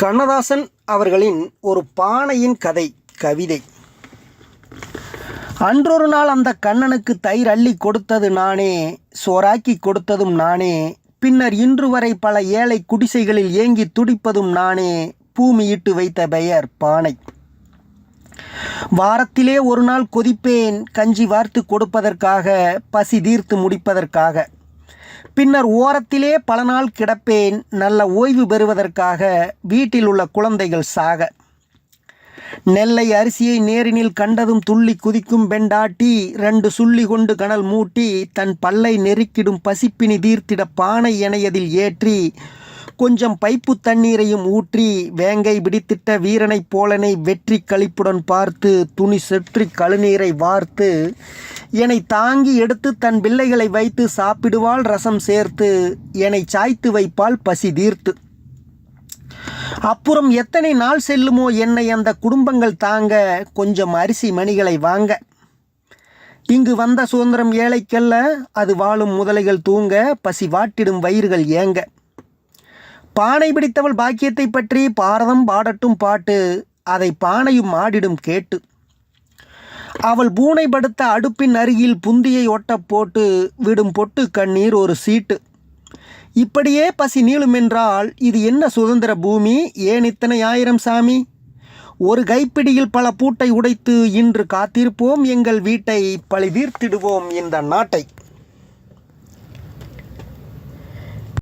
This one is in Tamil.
கண்ணதாசன் அவர்களின் ஒரு பானையின் கதை கவிதை. அன்றொரு நாள் அந்த கண்ணனுக்கு தயிர் அள்ளி கொடுத்தது நானே சோறாக்கி கொடுத்ததும் நானே பின்னர் இன்று வரை பல ஏழை குடிசைகளில் ஏங்கி துடிப்பதும் நானே பூமியிட்டு வைத்த பெயர் பானை. வாரத்திலே ஒரு நாள் கொதிப்பேன் கஞ்சி வார்த்து கொடுப்பதற்காக பசி தீர்த்து முடிப்பதற்காக. பின்னர் ஓரத்திலே பல நாள் கிடப்பேன். நல்ல ஓய்வு பெறுவதற்காக வீட்டில் உள்ள குழந்தைகள் சாக. நெல்லை அரிசியை நேரினில் கண்டதும் துள்ளி குதிக்கும் பெண்டாட்டி ரெண்டு சுள்ளி கொண்டு கனல் மூட்டி தன் பல்லை நெருக்கிடும் பசிப்பினி தீர்த்திட பானை இணையதில் ஏற்றி கொஞ்சம் பைப்பு தண்ணீரையும் ஊற்றி வேங்கை பிடித்திட்ட வீரனைப் போலனை வெற்றி கழிப்புடன் பார்த்து துணி செற்றி கழுநீரை வார்த்து என்னை தாங்கி எடுத்து தன் பிள்ளைகளை வைத்து சாப்பிடுவாள் ரசம் சேர்த்து என்னை சாய்த்து வைப்பாள் பசி தீர்த்து. அப்புறம் எத்தனை நாள் செல்லுமோ என்னை அந்த குடும்பங்கள் தாங்க கொஞ்சம் அரிசி மணிகளை வாங்க. இங்கு வந்த சுதந்திரம் ஏழைக்கல்ல அது வாழும் முதலைகள் தூங்க பசி வாட்டிடும் வயிறுகள் ஏங்க. பானை பிடித்தவள் பாக்கியத்தை பற்றி பாரதம் பாடட்டும் பாட்டு அதை பானையும் ஆடிடும் கேட்டு. அவள் பூனை படுத்த அடுப்பின் அருகில் புந்தியை ஒட்ட போட்டு விடும் பொட்டு கண்ணீர் ஒரு சீட்டு. இப்படியே பசி நீளுமென்றால் இது என்ன சுதந்திர பூமி? ஏன் இத்தனை ஆயிரம் சாமி? ஒரு கைப்பிடியில் பல பூட்டை உடைத்து இன்று காத்திருப்போம். எங்கள் வீட்டை பழி தீர்த்திடுவோம் இந்த நாட்டை.